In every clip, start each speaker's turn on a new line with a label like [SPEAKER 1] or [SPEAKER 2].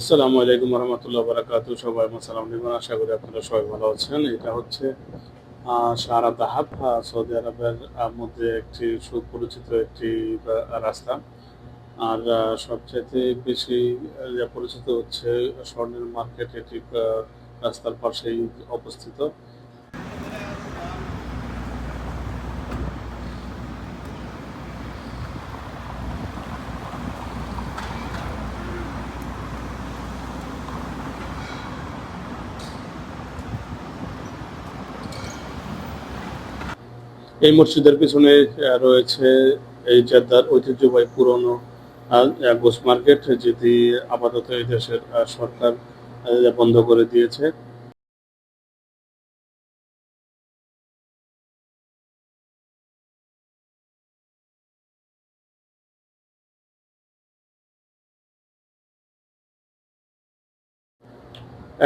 [SPEAKER 1] আসসালামু আলাইকুম রহমতুল্লাহ বারাকাতু সবাই সালাম নিবেন আশা করি আপনারা সবাই ভালো আছেন। এটা হচ্ছে সারা দাহাব সৌদি আরবের মধ্যে একটি সুপরিচিত একটি রাস্তা। আর সবচেয়ে বেশি পরিচিত হচ্ছে স্বর্ণের মার্কেট এটি রাস্তার পাশেই অবস্থিত। এই মসজিদের পিছনে রয়েছে এই জেদ্দার ঐতিহ্যবাহী পুরনো গোস মার্কেট, যেটি আপাতত এই দেশের সরকার বন্ধ করে দিয়েছে।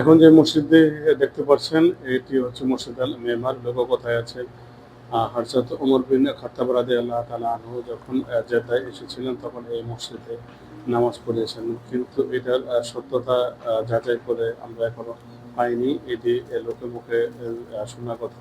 [SPEAKER 1] এখন যে মসজিদে দেখতে পাচ্ছেন, এটি হচ্ছে মসজিদ আল মেমার লোক কোথায় আছে? আহ, উমর বিন রাজি আল্লাহ তালা আনহু যখন জেদ্দায় এসেছিলেন তখন এই মসজিদে নামাজ পড়িয়েছেন। কিন্তু এটার সত্যতা যাচাই করে আমরা এখনও পাইনি। এটি লোকের লোকে মুখে শোনা কথা।